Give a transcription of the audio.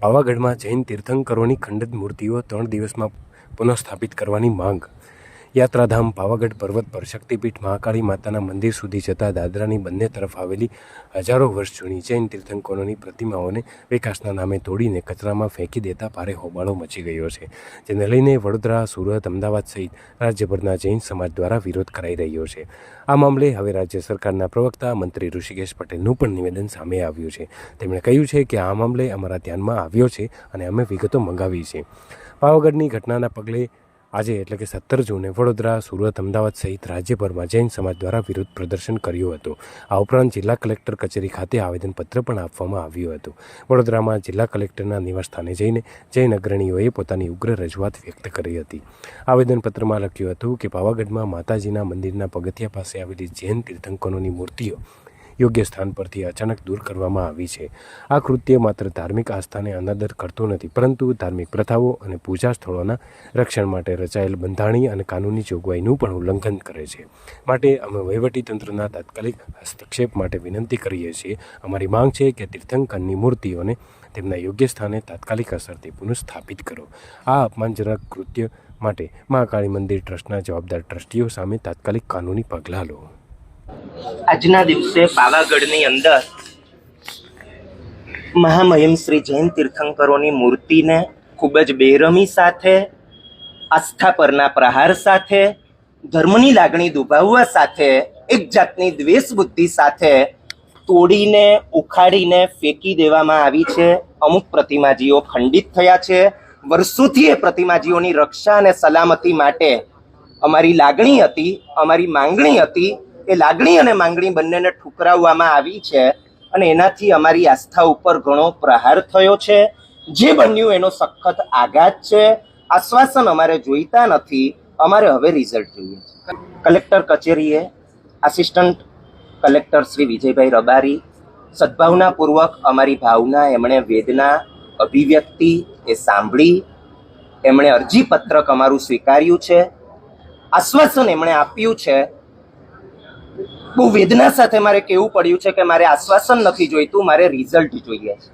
પાવાગઢમાં જૈન તીર્થંકરોની ખંડિત મૂર્તિઓ ત્રણ દિવસમાં પુનઃસ્થાપિત કરવાની માંગ. યાત્રાધામ પાવાગઢ પર્વત પર શક્તિપીઠ મહાકાળી માતાના મંદિર સુધી જતા દાદરાની બંને તરફ આવેલી હજારો વર્ષ જૂની જૈન તીર્થંકરોની પ્રતિમાઓને વિકાસના નામે તોડીને કચરામાં ફેંકી દેતા ભારે હોબાળો મચી ગયો છે, જેને લઈને વડોદરા, સુરત, અમદાવાદ સહિત રાજ્યભરના જૈન સમાજ દ્વારા વિરોધ કરાઈ રહ્યો છે. આ મામલે હવે રાજ્ય સરકારના પ્રવક્તા મંત્રી ઋષિકેશ પટેલનું પણ નિવેદન સામે આવ્યું છે. તેમણે કહ્યું છે કે આ મામલે અમારા ધ્યાનમાં આવ્યો છે અને અમે વિગતો મંગાવી છે. પાવાગઢની ઘટનાના પગલે આજે એટલે કે સત્તર જૂને વડોદરા, સુરત, અમદાવાદ સહિત રાજ્યભરમાં જૈન સમાજ દ્વારા વિરોધ પ્રદર્શન કર્યું હતું. આ ઉપરાંત જિલ્લા કલેક્ટર કચેરી ખાતે આવેદનપત્ર પણ આપવામાં આવ્યું હતું. વડોદરામાં જિલ્લા કલેક્ટરના નિવાસસ્થાને જઈને જૈન અગ્રણીઓએ પોતાની ઉગ્ર રજૂઆત વ્યક્ત કરી હતી. આવેદનપત્રમાં લખ્યું હતું કે, પાવાગઢમાં માતાજીના મંદિરના પગથિયા પાસે આવેલી જૈન તીર્થંકરોની મૂર્તિઓ યોગ્ય સ્થાન પરથી અચાનક દૂર કરવામાં આવી છે. આ કૃત્ય માત્ર ધાર્મિક આસ્થાને અનાદર કરતું નથી, પરંતુ ધાર્મિક પ્રથાઓ અને પૂજા સ્થળોના રક્ષણ માટે રચાયેલ બંધારણીય અને કાનૂની જોગવાઈનું પણ ઉલ્લંઘન કરે છે. માટે અમે વહીવટીતંત્રના તાત્કાલિક હસ્તક્ષેપ માટે વિનંતી કરીએ છીએ. અમારી માંગ છે કે તીર્થંકરની મૂર્તિઓને તેમના યોગ્ય સ્થાને તાત્કાલિક અસરથી પુનઃસ્થાપિત કરો. આ અપમાનજનક કૃત્ય માટે મહાકાળી મંદિર ટ્રસ્ટના જવાબદાર ટ્રસ્ટીઓ સામે તાત્કાલિક કાનૂની પગલાં લો. આજના દિવસે પાવાગઢની અંદર મહામહિમ શ્રી જૈન તીર્થંકરોની મૂર્તિને ખૂબ જ બેરમી સાથે, આસ્થા પરના પ્રહાર સાથે, ધર્મની લાગણી દુભાવવા સાથે, એક જાતની દ્વેષ બુદ્ધિ સાથે તોડીને, ઉખાડીને ફેંકી દેવામાં આવી છે. અમુક પ્રતિમાજીઓ ખંડિત થયા છે. વર્ષોથી એ પ્રતિમાજીઓની રક્ષા અને સલામતી માટે અમારી લાગણી હતી, અમારી માંગણી હતી. એ લાગણી અને માંગણી બંનેને ઠુકરાવવામાં આવી છે અને એનાથી અમારી આસ્થા ઉપર ઘણો પ્રહાર થયો છે. જે બન્યું એનો સખત આઘાત છે. આશ્વાસન અમારે જોઈતા નથી. અમારે હવે રિઝલ્ટ જોઈએ છે. કલેક્ટર કચેરીએ આસિસ્ટન્ટ કલેક્ટર શ્રી વિજયભાઈ રબારી સદભાવનાપૂર્વક અમારી ભાવના, એમણે વેદના, અભિવ્યક્તિ એ સાંભળી. એમણે અરજી પત્રક અમારું સ્વીકાર્યું છે. આશ્વાસન એમણે આપ્યું છે બહુ વેદના સાથે મારે કહેવું પડ્યું છે કે મારે આશ્વાસન નથી જોઈતું, મારે રિઝલ્ટ જોઈએ છે.